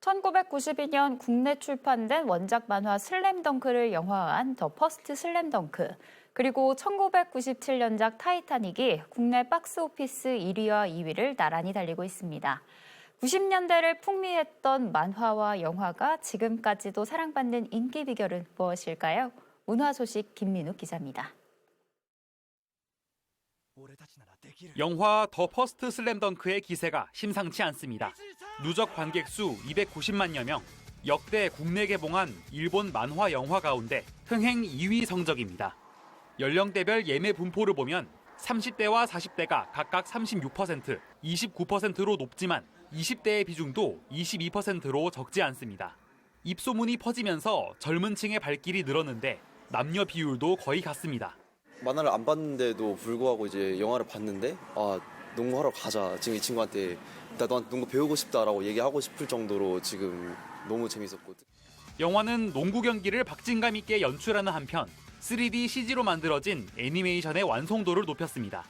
1992년 국내 출판된 원작 만화 슬램덩크를 영화화한 더 퍼스트 슬램덩크, 그리고 1997년작 타이타닉이 국내 박스 오피스 1위와 2위를 나란히 달리고 있습니다. 90년대를 풍미했던 만화와 영화가 지금까지도 사랑받는 인기 비결은 무엇일까요? 문화 소식 김민우 기자입니다. 영화 더 퍼스트 슬램덩크의 기세가 심상치 않습니다. 누적 관객 수 290만여 명, 역대 국내 개봉한 일본 만화 영화 가운데 흥행 2위 성적입니다. 연령대별 예매 분포를 보면 30대와 40대가 각각 36%, 29%로 높지만 20대의 비중도 22%로 적지 않습니다. 입소문이 퍼지면서 젊은 층의 발길이 늘었는데 남녀 비율도 거의 같습니다. 만화를 안 봤는데도 불구하고 이제 영화를 봤는데 아 농구하러 가자 지금 이 친구한테 나 너한테 농구 배우고 싶다라고 얘기하고 싶을 정도로 지금 너무 재밌었고 영화는 농구 경기를 박진감 있게 연출하는 한편 3D CG로 만들어진 애니메이션의 완성도를 높였습니다.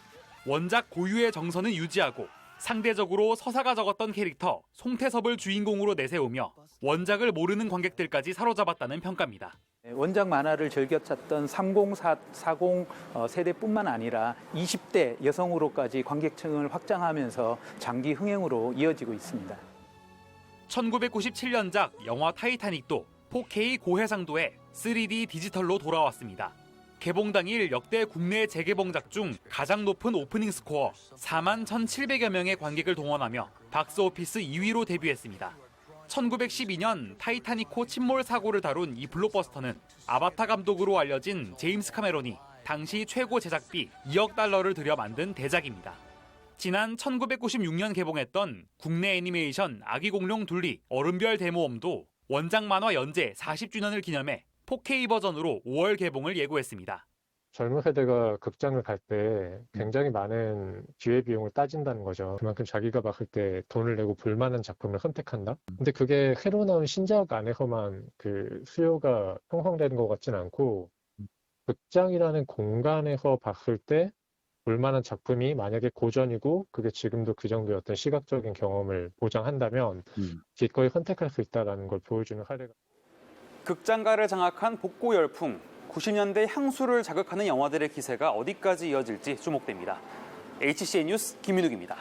원작 고유의 정서는 유지하고 상대적으로 서사가 적었던 캐릭터 송태섭을 주인공으로 내세우며 원작을 모르는 관객들까지 사로잡았다는 평가입니다. 원작 만화를 즐겨 찾던 3040 어, 세대뿐만 아니라 20대 여성으로까지 관객층을 확장하면서 장기 흥행으로 이어지고 있습니다. 1997년작 영화 타이타닉도 4K 고해상도에 3D 디지털로 돌아왔습니다. 개봉 당일 역대 국내 재개봉작 중 가장 높은 오프닝 스코어 4만 1,700여 명의 관객을 동원하며 박스오피스 2위로 데뷔했습니다. 1912년 타이타닉호 침몰 사고를 다룬 이 블록버스터는 아바타 감독으로 알려진 제임스 카메론이 당시 최고 제작비 2억 달러를 들여 만든 대작입니다. 지난 1996년 개봉했던 국내 애니메이션 아기 공룡 둘리 얼음별 대모험도 원작 만화 연재 40주년을 기념해 4K 버전으로 5월 개봉을 예고했습니다. 젊은 세대가 극장을 갈 때 굉장히 많은 기회비용을 따진다는 거죠. 그만큼 자기가 봤을 때 돈을 내고 볼만한 작품을 선택한다? 근데 그게 새로 나온 신작 안에서만 그 수요가 형성되는 것 같진 않고 극장이라는 공간에서 봤을 때 볼만한 작품이 만약에 고전이고 그게 지금도 그 정도의 어떤 시각적인 경험을 보장한다면 기꺼이 선택할 수 있다는 걸 보여주는 사례가 극장가를 장악한 복고 열풍, 90년대 향수를 자극하는 영화들의 기세가 어디까지 이어질지 주목됩니다. HCN 뉴스 김민욱입니다.